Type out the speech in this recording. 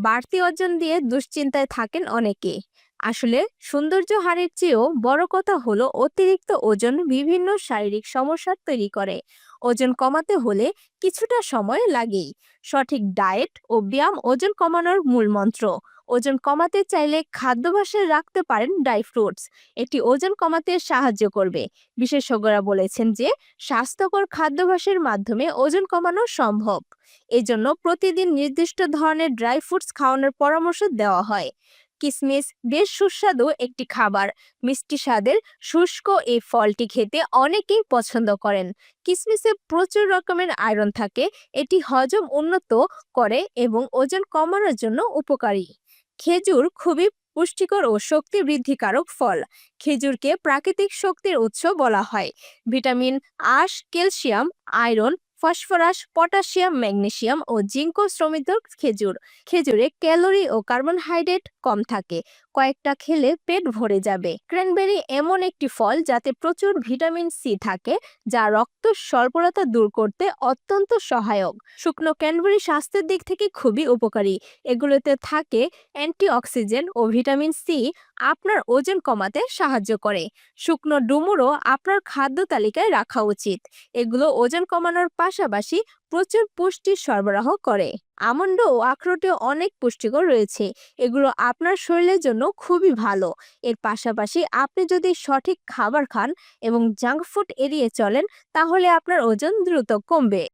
বাড়তি ওজন দিয়ে দুশ্চিন্তায় থাকেন অনেকে আসলে সৌন্দর্য হারের চেয়েও বড় কথা হলো অতিরিক্ত ওজন বিভিন্ন শারীরিক সমস্যা তৈরি করে। ওজন কমাতে হলে কিছুটা সময় লাগেই। সঠিক ডায়েট ও ব্যায়াম ওজন কমানোর মূল মন্ত্র। ওজন কমাতে চাইলে খাদ্যাভ্যাসে রাখতে পারেন ড্রাই ফ্রুটস। এটি ওজন কমাতে সাহায্য করবে। বিশেষজ্ঞরা বলেছেন যে, স্বাস্থ্যকর খাদ্যাভ্যাসের মাধ্যমে ওজন কমানো সম্ভব। এজন্য প্রতিদিন নির্দিষ্ট ধরনের ড্রাই ফ্রুটস খাওয়ানোর পরামর্শ দেওয়া হয়। কিসমিস বেশ সুস্বাদু একটি খাবার। মিষ্টি স্বাদের শুষ্ক এই ফলটি খেতে অনেকেই পছন্দ করেন। কিসমিসে প্রচুর রকমের আয়রন থাকে। এটি হজম উন্নত করে এবং ওজন কমানোর জন্য উপকারী। খেজুর খুবই পুষ্টিকর ও শক্তি বৃদ্ধিকারক ফল। খেজুরকে প্রাকৃতিক শক্তির উৎস বলা হয়। ভিটামিন, আশ, calcium, iron phosphorus, potassium, magnesium ও জিঙ্ক সমৃদ্ধ খেজুর। খেজুরে ক্যালোরি ও কার্বনহাইড্রেট কম থাকে। কয়েকটা খেলে পেট ভরে যাবে। ক্র্যানবেরি এমন একটি ফল যাতে প্রচুর ভিটামিন সি থাকে, যা রক্ত স্বল্পতা দূর করতে অত্যন্ত সহায়ক। শুকনো ক্যানবেরি স্বাস্থ্যের দিক থেকে খুবই উপকারী। এগুলোতে থাকে অ্যান্টিঅক্সিজেন ও ভিটামিন সি। আপনার ওজন কমাতে সাহায্য করে। শুকনো ডুমুরও আপনার খাদ্য তালিকায় রাখা উচিত। এগুলো ওজন কমানোর পাশাপাশি প্রচুর পুষ্টি সরবরাহ করে। আমন্ড ও আখরোটে অনেক পুষ্টিকর রয়েছে। এগুলো আপনার শরীরের জন্য খুবই ভালো। এর পাশাপাশি আপনি যদি সঠিক খাবার খান এবং জাঙ্ক ফুড এড়িয়ে চলেন, তাহলে আপনার ওজন দ্রুত কমবে।